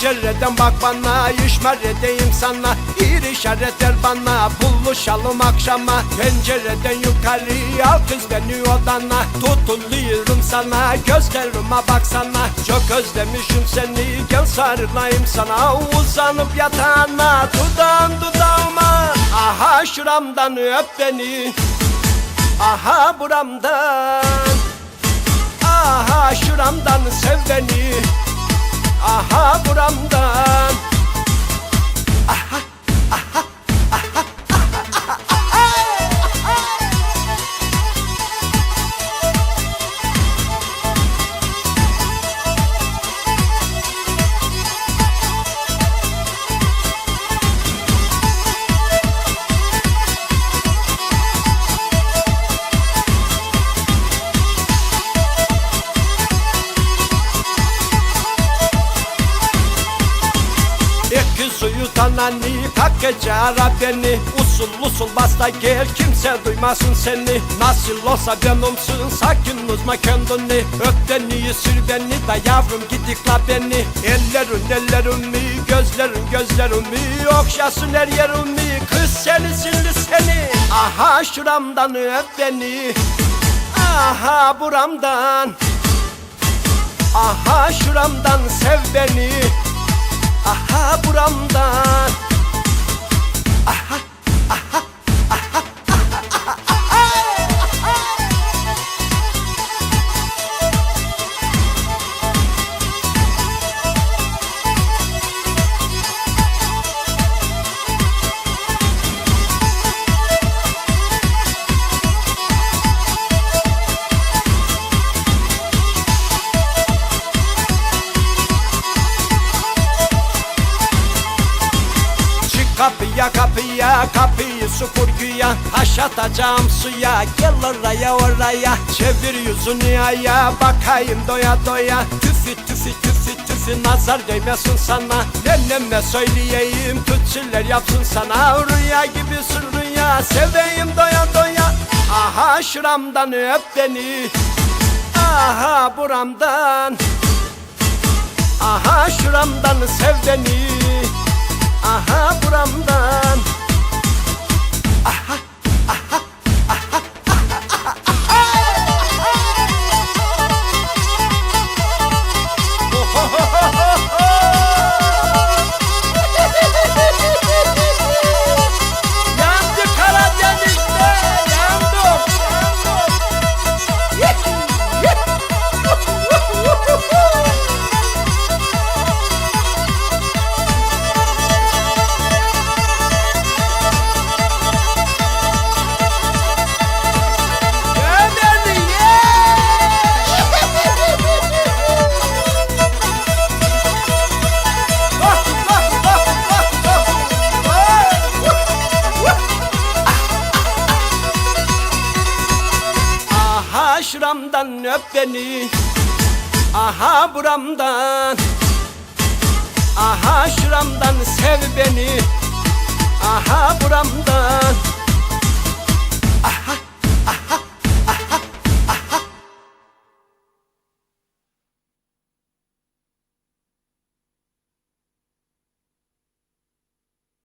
Pencereden bak bana işmer edeyim sana. Bir işaret ver bana buluşalım akşama. Pencereden yukarı al kız beni odana. Tutuluyorum sana gözlerime baksana. Çok özlemişim seni gel sarılayım sana. Uzanıp yatağına dudağın dudağıma. Aha şuramdan öp beni. Aha buramdan. Aha şuramdan sev beni Aha buramdan tanani kalk gece ara beni. Usul usul basta gel kimse duymasın seni. Nasıl olsa benimsin sakin uzma kendini. Öp beni sür beni da yavrum gidikla beni. Ellerin ellerimi gözlerin gözlerimi Okşasın her yerimi kız seni sildi seni. Aha şuramdan öp beni. Aha buramdan. Aha şuramdan sev beni kapıya kapıya kapıyı süpürgüye Taş atacağım suya gel oraya oraya. Çevir yüzünü aya bakayım doya doya. Tüfü tüfü tüfü tüfü nazar değmesin sana. Neneme söyleyeyim tütsüller yapsın sana. Rüya gibisin rüya seveyim doya doya. Aha şuramdan öp beni. Aha buramdan. Aha şuramdan sev beni Aha buramdan Aha şuramdan öp beni. Aha buramdan. Aha şuramdan sev beni